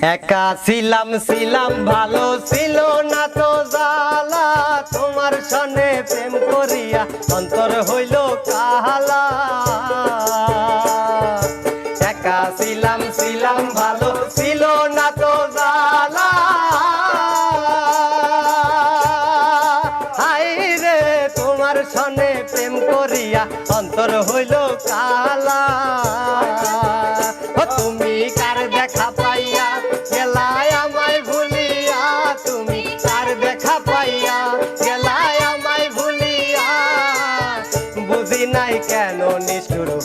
একা ছিলাম ছিলাম, ভালো ছিল না তো জালা তোমার সনে প্রেম করিয়া অন্তর হইল কাহালা। একা ছিলাম ছিলাম, ভালো ছিল না তো জালা হাই রে, তোমার সনে প্রেম করিয়া অন্তর হইল কালা তুমি কার দেখা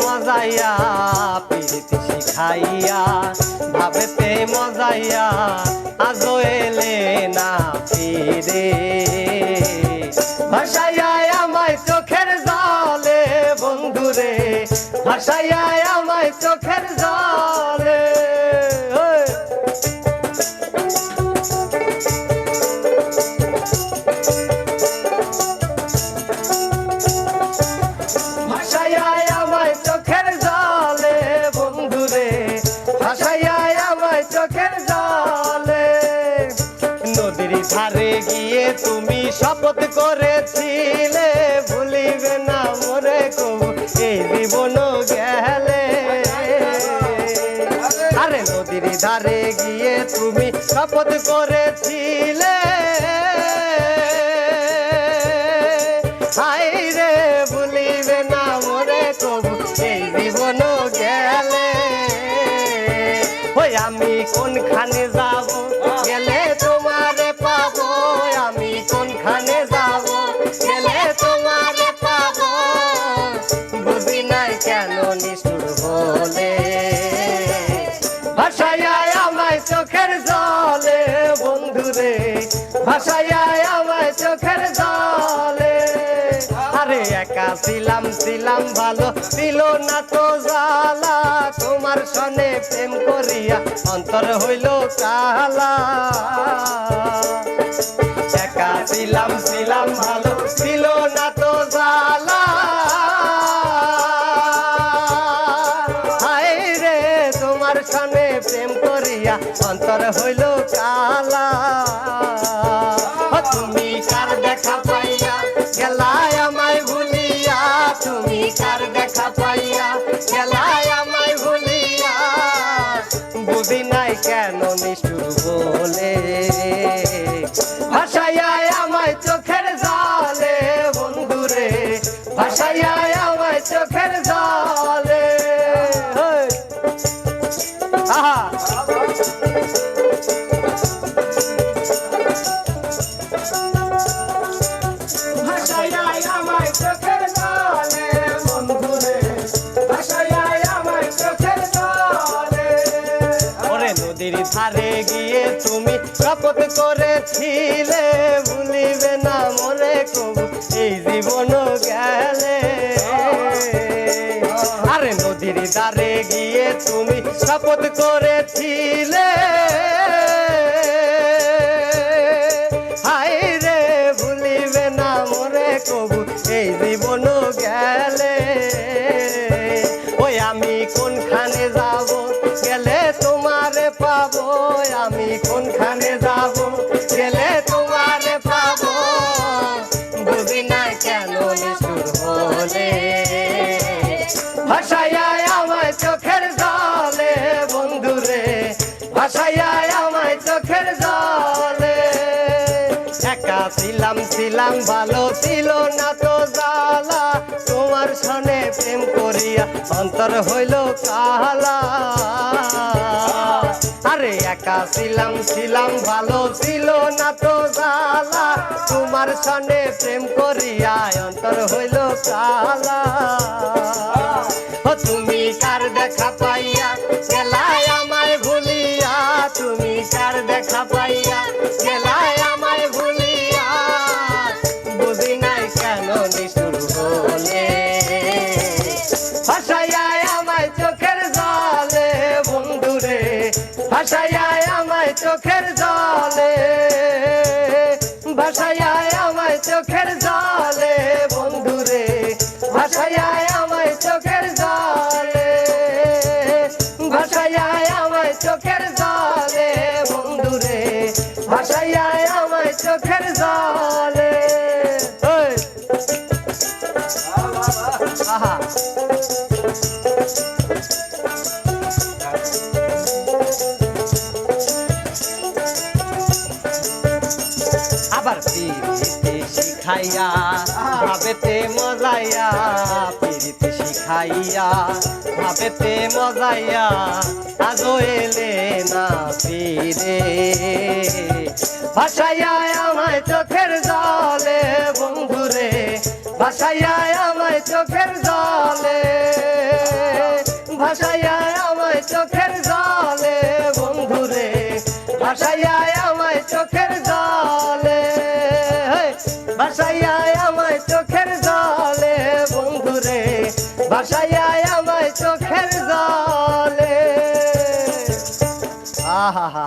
মজাইয়া পিড়িতে শিখাইয়া, ভাবেতে মজাইয়া আজো না ফিরে। ভাষায় আমায় চোখের জলে, বন্ধুরে ভাষায় আমায় শপথ করেছিলে, ভুলিবে না মরে কবু, এই জীবন গেলে। আরে নদীর ধারে গিয়ে তুমি শপথ করেছিলে জলে বন্ধুরে ভাসাইয়া আমার চোখের জলে। আরে একা ছিলাম ছিলাম ভালো, ছিল না তো জালা তোমার সনে প্রেম করিয়া অন্তর হইল কালা। সনে প্রেম করিয়া অন্তর হইল কালা। তুমি কার দেখা পাইয়া? গেলায় আমায় ভুলিয়া। তুমি কার দেখা পাইয়া? গেলায় আমায় ভুলিয়া। বুঝি নাই কেন এই জীবন গেলে। আরে নদীর ধারে গিয়ে তুমি শপথ চোখের জলে। একা ছিলাম ছিলাম, ভালো ছিল না তো জালা তোমার সনে প্রেম করিয়া অন্তর হইল কালা আরে একা ছিলাম ছিলাম, ভালো ছিল না তো জালা তোমার সনে প্রেম করিয়া অন্তর হইল কালা ও তুমি কার দেখা পাইয়া গেলায় চোখের জলে ভাসাইয়ায় আমায় চোখের জলে, বন্ধুরে ভাসাইয়ায় আমায় চোখের জলে ভাসাইয়ায় আমায় চোখের জলে, বন্ধুরে ভাসাইয়ায় আমায় চোখের জলে। আহা। পিরিতে ভাবেতে মজাইয়া, পিরিতে শিখাইয়া, ভাবেতে মজাইয়া আজো এলে না ফিরে। ভাসাইয়া আমায় চোখের জলে, বন্ধুরে ভাসাইয়া আমায় চোখের জলে চোখের জলে আহা হা বাহ, বাহ।